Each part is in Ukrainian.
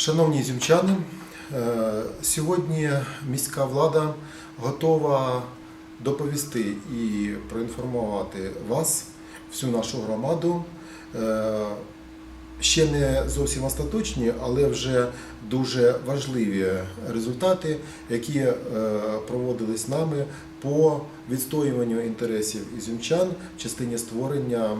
Шановні зімчани, е, сьогодні міська влада готова доповісти і проінформувати вас, всю нашу громаду. е, Ще не зовсім остаточні, але вже дуже важливі результати, які е, проводились нами по відстоюванню інтересів ізюмчан в частині створення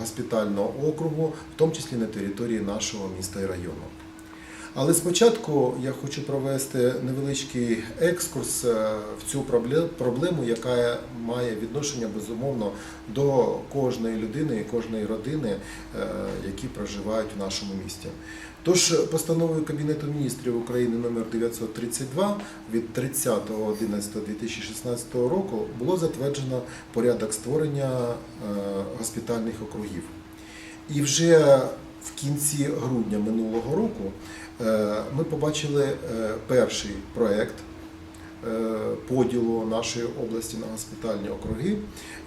госпітального округу, в тому числі на території нашого міста і району. Але спочатку я хочу провести невеличкий екскурс е, в цю проблему, яка має відношення безумовно до кожної людини і кожної родини, е, які проживають в нашому місті. Тож постановою Кабінету міністрів України номер 932 від 30.11.2016 року було затверджено порядок створення е, госпітальних округів. І вже в кінці грудня минулого року е, ми побачили е, перший проект е, поділу нашої області на госпітальні округи,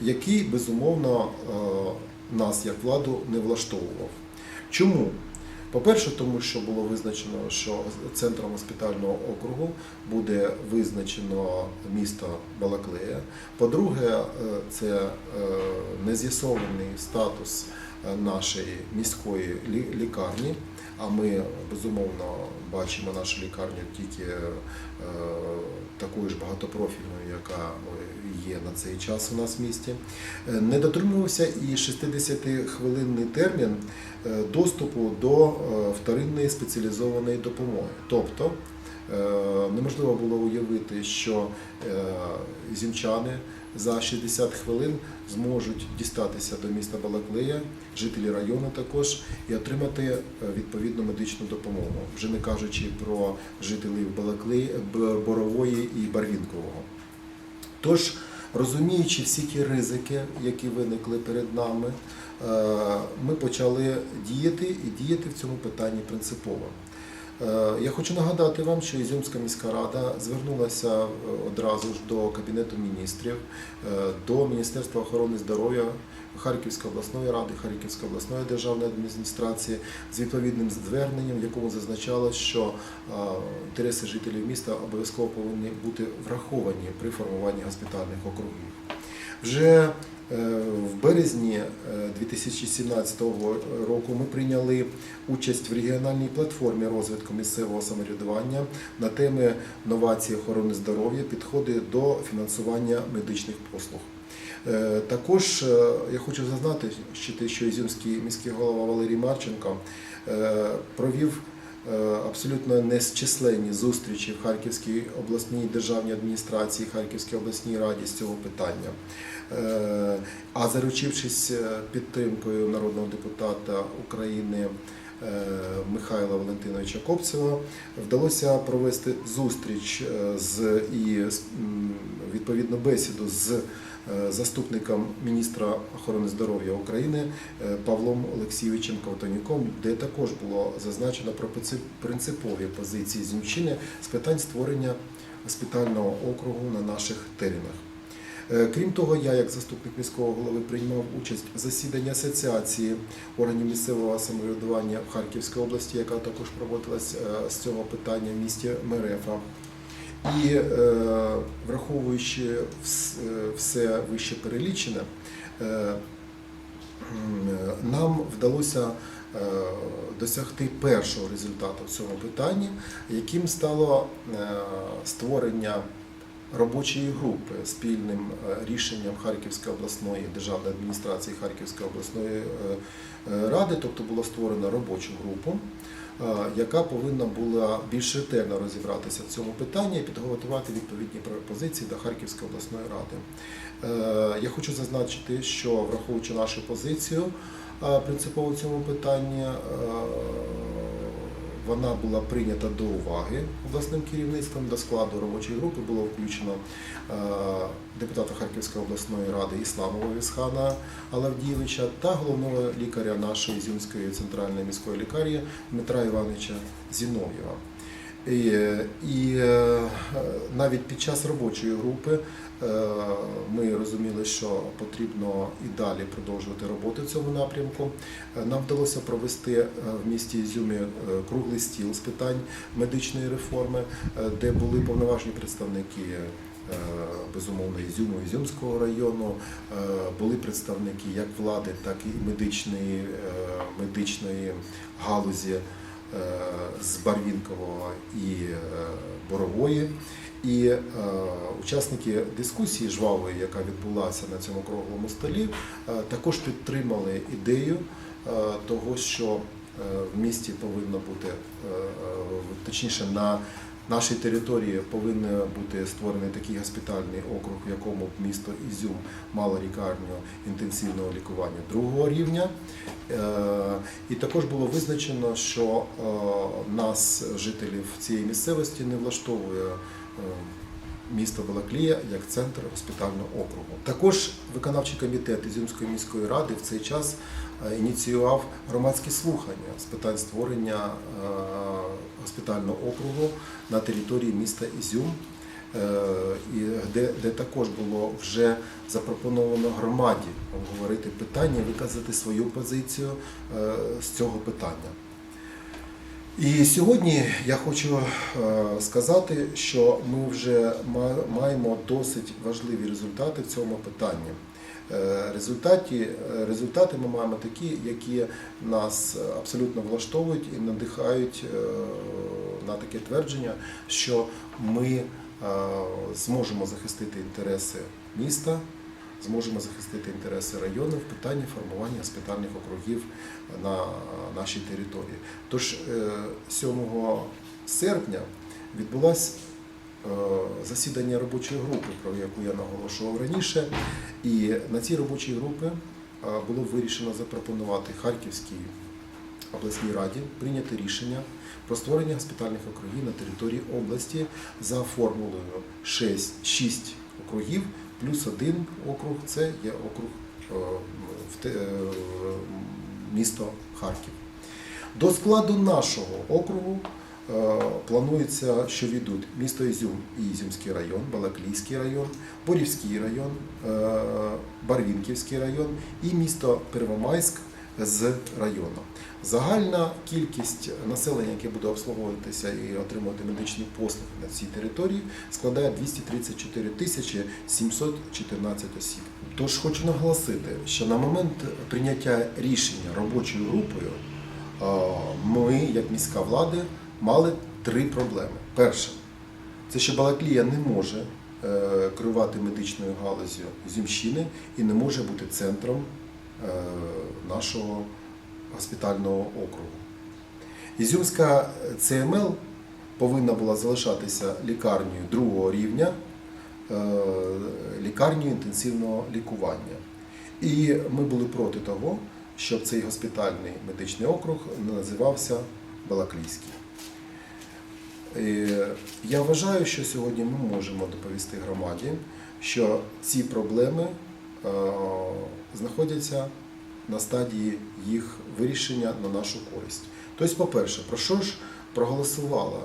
який безумовно нас як владу не влаштовував. Чому? По-перше, тому що було визначено, що центром госпітального округу буде визначено місто Балаклея. По-друге, це нез'ясований статус нашої міської лікарні. А ми безумовно бачимо нашу лікарню тільки е, такою ж багатопрофільною, яка є на цей час у нас в місті. Е, Не дотримувався і 60-хвилинний термін е, доступу до вторинної спеціалізованої допомоги. Тобто неможливо було уявити, що зімчани за 60 хвилин зможуть дістатися до міста Балаклея, жителі району також, і отримати е, відповідну медичну допомогу, вже не кажучи про жителів Балаклеї, Борової і Барвінкового. Тож, розуміючи всі ті ризики, які виникли перед нами, е, ми почали діяти і діяти в цьому питанні принципово. Е, Я хочу нагадати вам, що Ізюмська міська рада звернулася е, одразу ж до Кабінету міністрів, е, до Міністерства охорони здоров'я Харківської обласної ради, Харківської обласної державної адміністрації з відповідним зверненням, в якому зазначалось, що інтереси жителів міста обов'язково повинні бути враховані при формуванні госпітальних округів. Вже е, в березні е, 2017 року ми прийняли участь в регіональній платформі розвитку місцевого самоврядування на теми новації охорони здоров'я, підходи до фінансування медичних послуг. Е, Також е, я хочу зазначити, що Ізюмський міський голова Валерій Марченко е, провів е, абсолютно незчисленні зустрічі в Харківській обласній державній адміністрації, Харківській обласній раді з цього питання. Е, А заручившись е, підтримкою народного депутата України е, Михайла Валентиновича Копцева, вдалося провести зустріч е, з і м, відповідну бесіду з е, заступником міністра охорони здоров'я України е, Павлом Олексійовичем Ковтонюком, де також було зазначено про принципові позиції Зімчини з питань створення госпітального округу на наших теренах. Е, Крім того, я, як заступник міського голови, приймав участь в засіданні асоціації органів місцевого самоврядування в Харківській області, яка також проводилась е, з цього питання в місті Мерефа. І е, враховуючи е, все вище перелічене, е, нам вдалося досягти першого результату в цьому питанні, яким стало створення робочої групи спільним рішенням Харківської обласної державної адміністрації Харківської обласної ради, тобто було створено робочу групу, яка повинна була більш ретельно розібратися в цьому питанні і підготувати відповідні пропозиції до Харківської обласної ради. Е, Я хочу зазначити, що враховуючи нашу позицію е, принципово в цьому питанні, е, вона була прийнята до уваги обласним керівництвом. До складу робочої групи було включено е, депутата Харківської обласної ради Ісламова Вісхана Алавдійовича та головного лікаря нашої Зюмської центральної міської лікарні Дмитра Івановича Зінов'єва. І, і е, навіть під час робочої групи е, ми розуміли, що потрібно і далі продовжувати роботу в цьому напрямку. Е, Нам вдалося провести е, в місті Ізюмі е, круглий стіл з питань медичної реформи, е, де були повноважні представники. е, Безумовно, Ізюму, Ізюмського району Е, були представники як влади, так і медичної, е, медичної галузі е, з Барвінкового і е, Борової. І е, учасники дискусії жвавої, яка відбулася на цьому круглому столі, е, також підтримали ідею е, того, що е, в місті повинно бути, е, е, точніше, на нашій території повинен бути створений такий госпітальний округ, в якому б місто Ізюм мало лікарню інтенсивного лікування другого рівня. Е, І також було визначено, що е, нас, жителів цієї місцевості, не влаштовує е, місто Балаклія як центр госпітального округу. Також виконавчий комітет Ізюмської міської ради в цей час ініціював громадські слухання з питань створення госпітального округу на території міста Ізюм. Е, де, також було вже запропоновано громаді обговорити питання, виказати свою позицію е, з цього питання. І сьогодні я хочу е, сказати, що ми вже маємо досить важливі результати в цьому питанні. Е, Результаті, е, результати ми маємо такі, які нас абсолютно влаштовують і надихають е, на таке твердження, що ми е, зможемо захистити інтереси міста, зможемо захистити інтереси району в питанні формування госпітальних округів на нашій території. Тож е, 7 серпня відбулось е, засідання робочої групи, про яку я наголошував раніше. І на цій робочій групі е, було вирішено запропонувати Харківській обласній раді прийняти рішення про створення госпітальних округів на території області за формулою 6, 6 округів плюс один округ це є округ е, е, місто Харків. До складу нашого округу е, планується, що війдуть місто Ізюм і Ізюмський район, Балаклійський район, Борівський район, е, Барвінківський район і місто Первомайськ з району. Загальна кількість населення, яке буде обслуговуватися і отримувати медичні послуги на цій території, складає 234 тисячі 714 осіб. Тож хочу наголосити, що на момент прийняття рішення робочою групою е, ми, як міська влада, мали три проблеми. Перше, це що Балаклія не може е, керувати медичною галузю Зімщини і не може бути центром е, нашого госпітального округу. Ізюмська ЦМЛ повинна була залишатися лікарнею другого рівня, е, лікарнею інтенсивного лікування. І ми були проти того, щоб цей госпітальний медичний округ називався Балаклійський. Е, Я вважаю, що сьогодні ми можемо доповісти громаді, що ці проблеми е, знаходяться на стадії їх вирішення на нашу користь. Тобто, по-перше, про що ж проголосувала,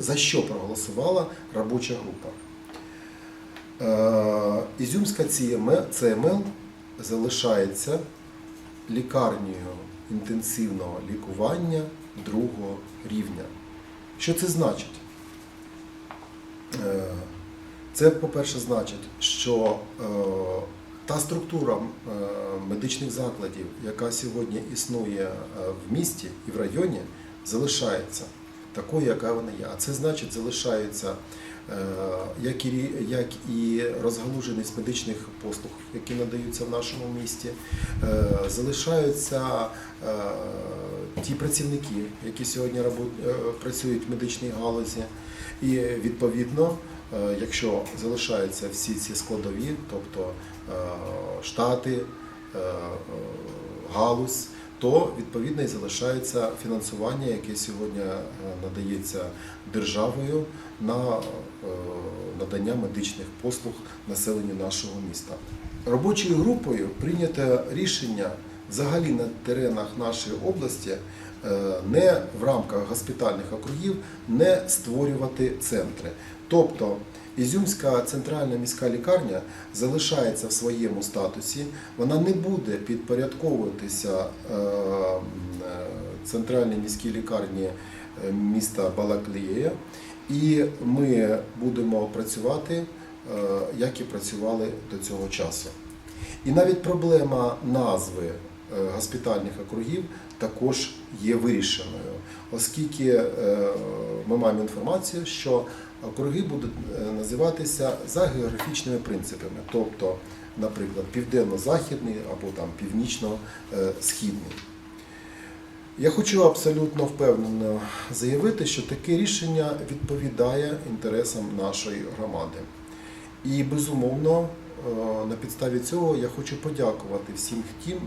за- що проголосувала робоча група? Е, Ізюмська CML залишається лікарнею інтенсивного лікування другого рівня. Що це значить? Е, Це, по-перше, значить, що е, та структура е, медичних закладів, яка сьогодні існує в місті і в районі, залишається такою, яка вона є. А це значить, залишається е, як і, розгалуженість медичних послуг, які надаються в нашому місті, залишаються ті працівники, які сьогодні е, працюють в медичній галузі. І відповідно, е, якщо залишаються всі ці складові, тобто е, штати, галузь, то відповідно і залишається фінансування, яке сьогодні надається державою на надання медичних послуг населенню нашого міста. Робочою групою прийнято рішення взагалі на теренах нашої області е, не в рамках госпітальних округів не створювати центри. Тобто Ізюмська центральна міська лікарня залишається в своєму статусі, вона не буде підпорядковуватися е, центральній міській лікарні е, міста Балаклія, і ми будемо працювати, як і працювали до цього часу. І навіть проблема назви госпітальних округів також є вирішеною, оскільки е, ми маємо інформацію, що округи будуть е, називатися за географічними принципами, тобто, наприклад, південно-західний або там північно-східний. Я хочу абсолютно впевнено заявити, що таке рішення відповідає інтересам нашої громади. І безумовно, е, на підставі цього я хочу подякувати всім тим,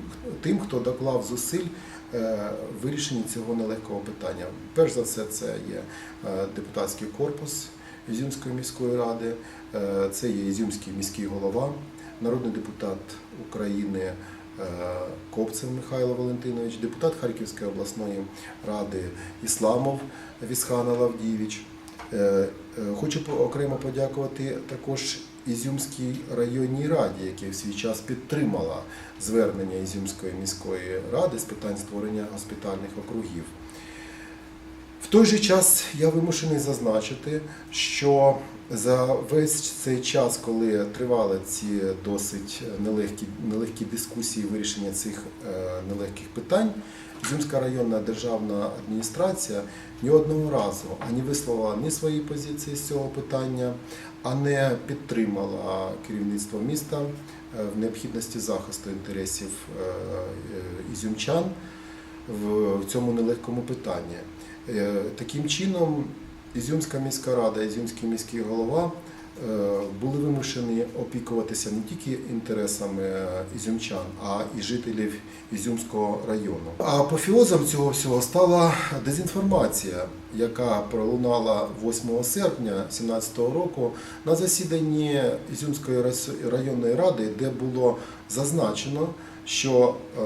тим хто доклав зусиль е, в вирішенні цього нелегкого питання. Перш за все, це є е, депутатський корпус Ізюмської міської ради, е, це є Ізюмський міський голова, народний депутат України е, Копцев Михайло Валентинович, депутат Харківської обласної ради Ісламов Вісхан Лавдійович. Е, е, Хочу окремо подякувати також Ізюмській районній раді, яка в свій час підтримала звернення Ізюмської міської ради з питань створення госпітальних округів. В той же час я вимушений зазначити, що за весь цей час, коли тривали ці досить нелегкі, нелегкі дискусії вирішення цих е, нелегких питань, Зюмська районна державна адміністрація ні одного разу ані висловила ні свої позиції з цього питання, а не підтримала керівництво міста е, в необхідності захисту інтересів е, е, ізюмчан в цьому нелегкому питанні. Таким чином, Ізюмська міська рада, Ізюмський міський голова були вимушені опікуватися не тільки інтересами е, ізюмчан, а і жителів Ізюмського району. А апофіозом цього всього стала дезінформація, яка пролунала 8 серпня 2017 року на засіданні Ізюмської районної ради, де було зазначено, що е,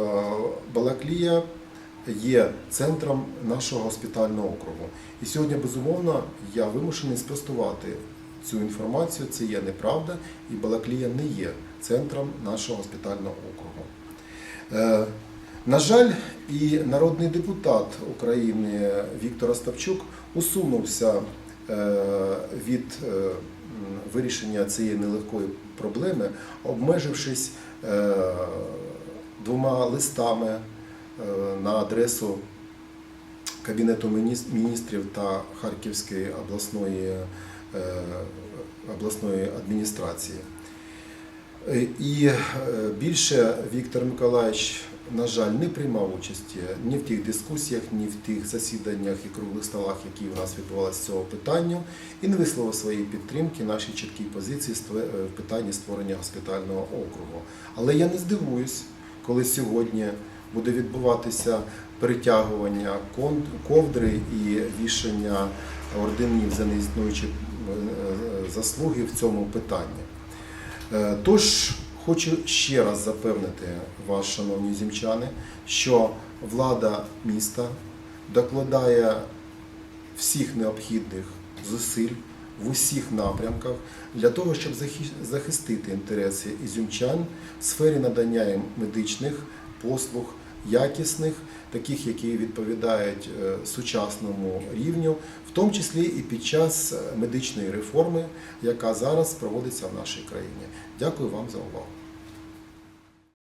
Балаклія є центром нашого госпітального округу. І сьогодні, безумовно, я вимушений спростувати цю інформацію. Це є неправда, і Балаклія не є центром нашого госпітального округу. Е, На жаль, і народний депутат України Віктор Остапчук усунувся е, від е, вирішення цієї нелегкої проблеми, обмежившись двома листами на адресу Кабінету міністрів та Харківської обласної, обласної адміністрації. Е, І е, більше Віктор Миколаївич, на жаль, не приймав участі ні в тих дискусіях, ні в тих засіданнях і круглих столах, які у нас відбувалися з цього питання, і не висловив своєї підтримки нашій чіткій позиції е, в питанні створення госпітального округу. Але я не здивуюсь, коли сьогодні буде відбуватися перетягування ковдри і вішання орденів за неіснуючі е, е, заслуги в цьому питанні. Е, Тож хочу ще раз запевнити вас, шановні зімчани, що влада міста докладає всіх необхідних зусиль в усіх напрямках для того, щоб захистити інтереси ізюмчан в сфері надання їм медичних послуг, якісних, таких, які відповідають е, сучасному рівню, в тому числі і під час е, медичної реформи, яка зараз проводиться в нашій країні. Дякую вам за увагу.